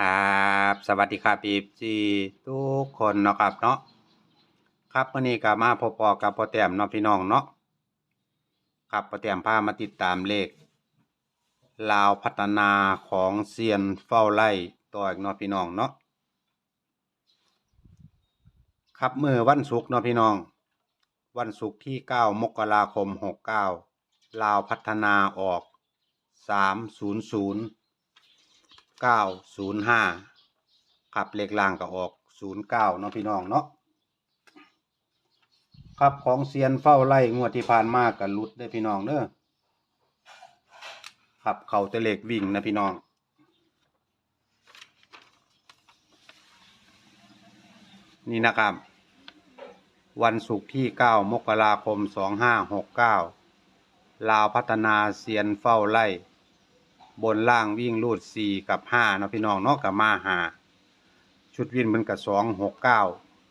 ครับสวัสดีครับอีฟซีทุกคนเนาะครับเนาะครับวันนี้ก็มาพบปอกับพ่อแต้มเนาะพี่น้องเนาะครับพ่อแต้มพามาติดตามเลข ลาวพัฒนาของเซียนเฝ้าไร่ต่ออีกเนาะพี่น้องเนาะครับเมื่อวันศุกร์เนาะพี่น้อง วันศุกร์ที่ 9 มกราคม 69 ลาวพัฒนาออก 300 เก้าศูนย์ห้าครับเลขล่างก็ออกศูนย์เก้าเนาะพี่น้องเนาะครับของเซียนเฝ้าไล่งวดที่ผ่านมากกับลุดได้พี่น้องเด้อครับเขาแต่เลขวิ่งนะพี่น้อง นี่นะครับ วันศุกร์ที่เก้ามกราคมสองห้าหกเก้าลาวพัฒนาเซียนเฝ้าไล่ บนล่างวิ่งรูดสี่กับห้าเนาะพี่น้องเนาะกับมาหาชุดวิ่งมันกับสองหกเก้า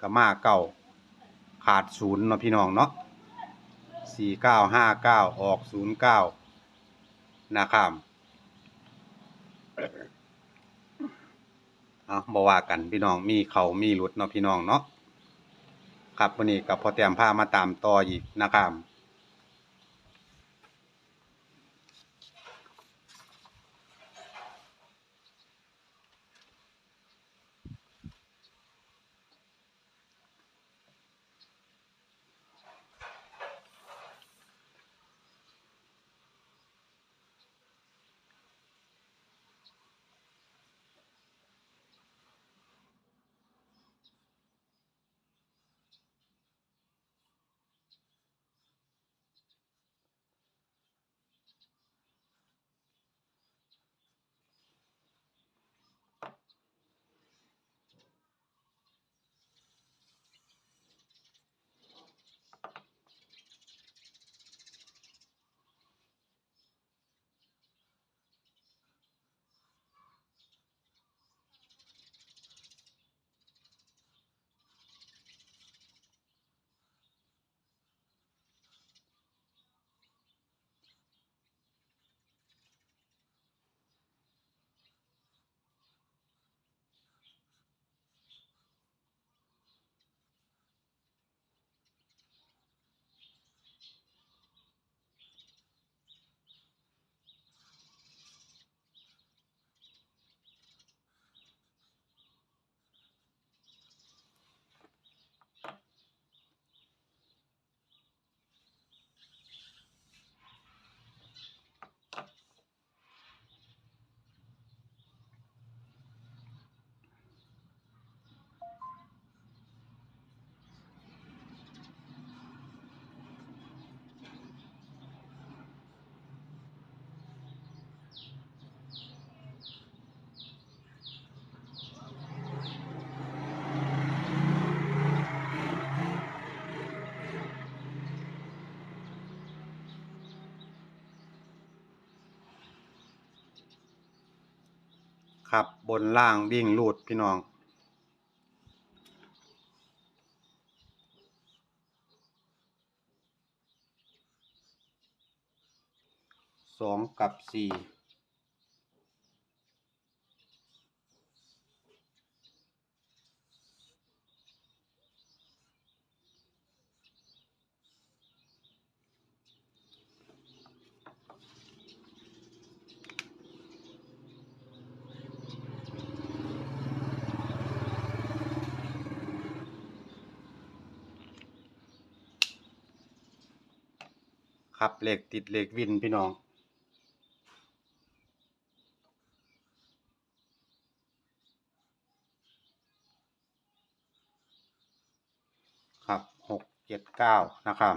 กับมาเก้าขาดศูนย์เนาะพี่น้องเนาะสี่เก้าห้าเก้าออกศูนย์เก้านะครับเอาบว่ากันพี่น้องมีเขามีหลุดเนาะพี่น้องเนาะครับวันนี้กับพอเตรียมผ้ามาตามต่ออีกนะครับ ครับบนล่างวิ่งลูดพี่น้องสองกับสี่ ครับเหลขติดเหลขวินพี่น้อง ครับหกเจ็ดเก้านะครับ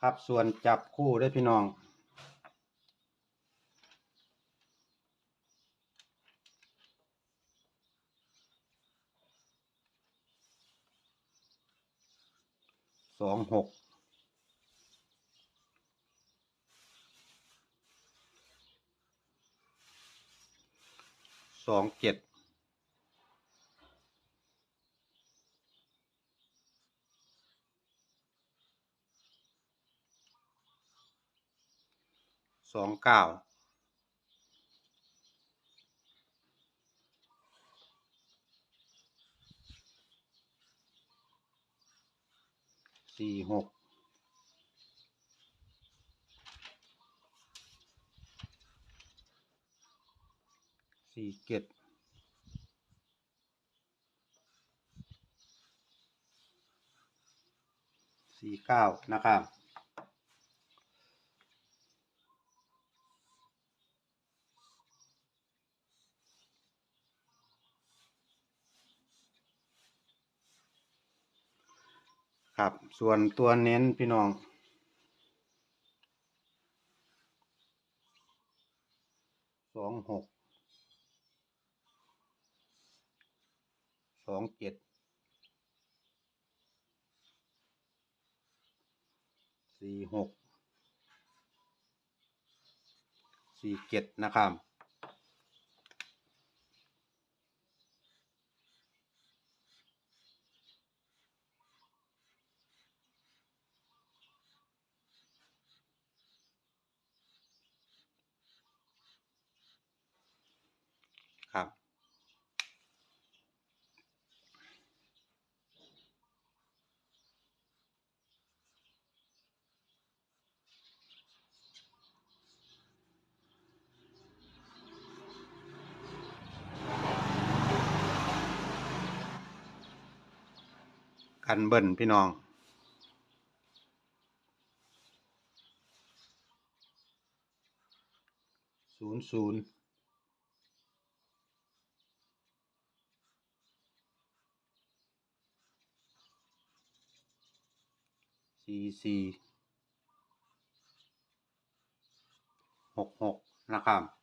ครับส่วนจับคู่ได้พี่น้อง สองหกสองเจ็ดสองเก้า สี่หกสี่เจ็ดสี่เก้านะครับ ครับ ส่วนตัวเน้นพี่น้อง สองหก สองเจ็ด สี่หก สี่เจ็ดนะครับ กันเบิ้ลพี่น้องศูนย์ศูนย์สี่สี่หกหกนะครับ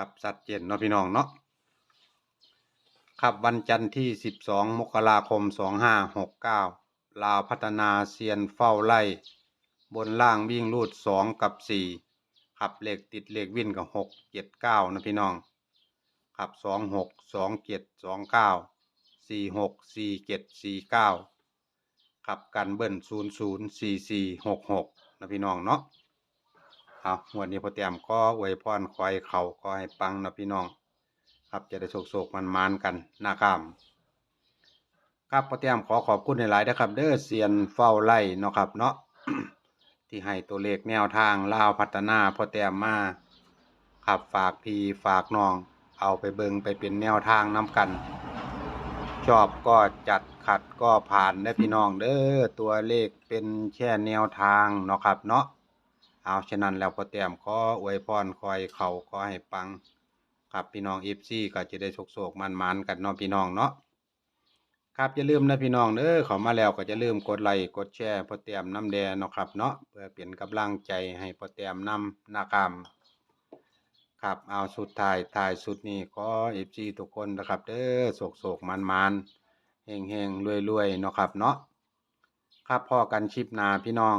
ครับสัดเจนเนาะพี่น้องเนาะครับวันจันทร์ที่ 12 มกราคม 2569 ลาวพัฒนาเซียนเฝ้าไล่ บนล่างวิ่งรูด 2 กับ4ครับเลขติดเลขวิ่นกับ 6 7 9 นะพี่น้องครับ 2 6 2 7 2 9 4 6 4 7 4 9ครับกันเบิ้ล0 0 4 4 6 6 นะพี่น้องเนาะ เอาวันนี้พอเตรียมก็อวยพรคอยเขาก็ให้ปังนะพี่น้อง ครับจะได้โศกโศกมันมานกันนะครับครับพอเตรียมขอขอบคุณในหลายๆนะครับ เด้อเซียนเฝ้าไล่เนาะครับเนาะที่ให้ตัวเลขแนวทางล่าวพัฒนาพอเตรียมมาครับฝากพี่ฝากน้อง เอาไปเบิงไปเป็นแนวทางน้กัน ชอบก็จัดขัดก็ผ่านได้พี่น้องเด้อตัวเลขเป็นแค่แนวทางเนาะครับเนาะ เอาฉะนั้นแล้วพอแต้มขออวยพรคอยเขาขอให้ปัง ครับพี่น้องเอฟซีก็จะได้โศกๆมันๆกันเนาะพี่น้องเนาะครับอย่าลืมนะพี่น้องเด้อเขามาแล้วก็จะลืมกดไลค์กดแชร์พอแต้มน้ำแดงเนาะครับเนาะเพื่อเป็นกำลังใจให้พอแต้มนำนะครับครับเอาสุดท้ายท้ายสุดนี้ขอเอฟซีทุกคนนะครับเด้อโศกๆมันๆเฮงๆรวยๆเนาะครับเนาะครับพ่อกันชิปนาพี่น้อง